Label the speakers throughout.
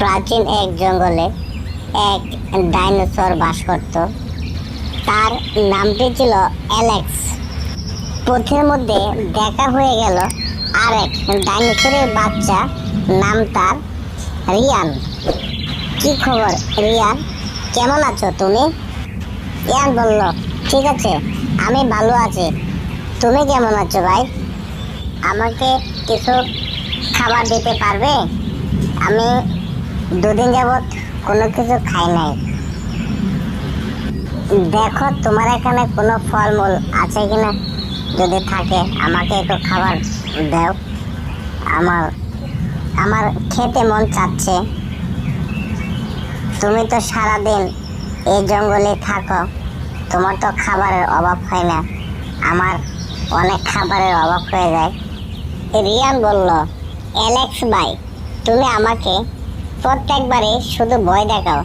Speaker 1: প্রাচীন এক জঙ্গলে এক ডাইনোসর বাস করত। তার নামটি ছিল অ্যালেক্স। পথের মধ্যে দেখা হয়ে গেল আরেক ডাইনোসরের বাচ্চা, নাম তার রিয়ান। কি খবর রিয়ান? কেমন আছো তুমি? রিয়ান বলল, ঠিক আছে, আমি ভালো আছি। তুমি কেমন আছো ভাই? আমাকে কিছু খাবার দিতে পারবে? আমি দুদিন যাবৎ কোনো কিছু খাই নাই। দেখো তোমার এখানে কোনো ফলমূল আছে কি না যদি থাকে, আমাকে একটু খাবার দাও। আমার আমার খেতে মন চাচ্ছে। তুমি তো সারাদিন এই জঙ্গলে থাকো, তোমার তো খাবারের অভাব হয় না। আমার অনেক খাবারের অভাব হয়ে যায়। রিয়ান বলল, অ্যালেক্স ভাই, তুমি আমাকে প্রত্যেকবারই শুধু ভয় দেখাও।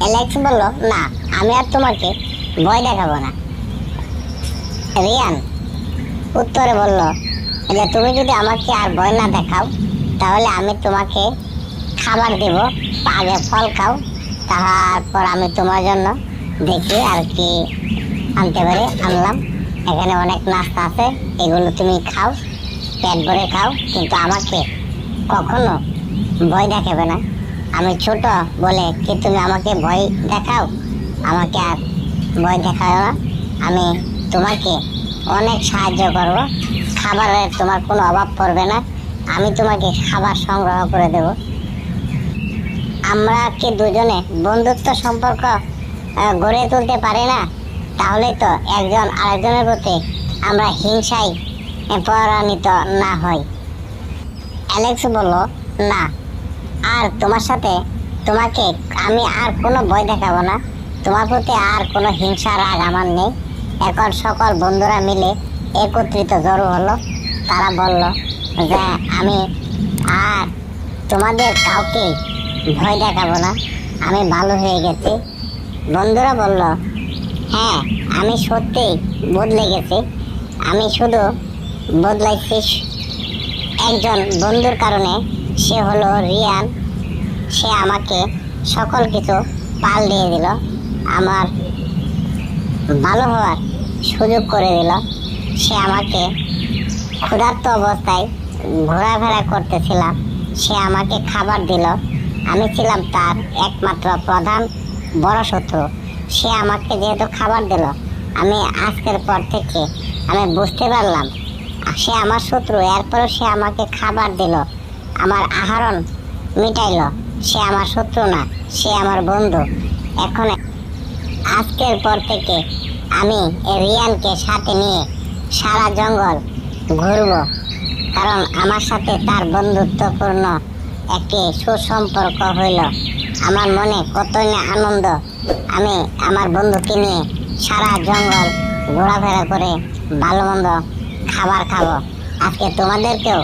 Speaker 1: অ্যালেক্স বলল, না, আমি আর তোমাকে ভয় দেখাবো না। রিয়ান উত্তরে বলল, যে তুমি যদি আমাকে আর ভয় না দেখাও, তাহলে আমি তোমাকে খাবার দেব, আগে ফল খাও, তারপর আমি তোমার জন্য দেখি আর কি আনতে পারি, আনলাম। এখানে অনেক নাস্তা আছে, এগুলো তুমি খাও, পেট ভরে খাও, কিন্তু আমাকে কখনো ভয় দেখাবে না। আমি ছোট বলে কি তুমি আমাকে ভয় দেখাও? আমাকে আর ভয় দেখাও না। আমি তোমাকে অনেক সাহায্য করব। খাবারের তোমার কোনো অভাব পড়বে না। আমি তোমাকে খাবার সংগ্রহ করে দেব। আমরা কি দুজনে বন্ধুত্ব সম্পর্ক গড়ে তুলতে পারি না? তাহলে তো একজন আরেকজনের প্রতি আমরা হিংসায় পরাণিত না হই। অ্যালেক্স বলল, না আর তোমার সাথে তোমাকে আমি আর কোনো ভয় দেখাবো না। তোমার প্রতি আর কোনো হিংসা, রাগ আমার নেই। এখন সকল বন্ধুরা মিলে একত্রিত জড়ো হলো। তারা বলল, যে, আমি আর তোমাদের কাউকে ভয় দেখাবো না। আমি ভালো হয়ে গেছি। বন্ধুরা বলল হ্যাঁ আমি সত্যিই বদলে গেছি। আমি শুধু বদলাইছি একজন বন্ধুর কারণে। সে হলো রিয়ান। সে আমাকে সকল কিছু পাল দিয়ে দিল। আমার ভালো হওয়ার সুযোগ করে দিল। সে আমাকে ক্ষুধার্ত অবস্থায় ঘোরাফেরা করতেছিলাম সে আমাকে খাবার দিল। আমি ছিলাম তার একমাত্র প্রধান বড় শত্রু। সে আমাকে যেহেতু খাবার দিল, আমি আজকের পর থেকে আমি বুঝতে পারলাম, সে আমার শত্রু। এরপরও সে আমাকে খাবার দিল। আমার আহরণ মিটাইল। সে আমার শত্রু না, সে আমার বন্ধু। এখন আজকের পর থেকে আমি রিয়ানকে সাথে নিয়ে সারা জঙ্গল ঘুরব। কারণ আমার সাথে তার বন্ধুত্বপূর্ণ একটি সুসম্পর্ক হইল। আমার মনে কতই না আনন্দ আমি আমার বন্ধুকে নিয়ে সারা জঙ্গল ঘোরাফেরা করে ভালো মন্দ খাবার খাব। আজকে তোমাদেরকেও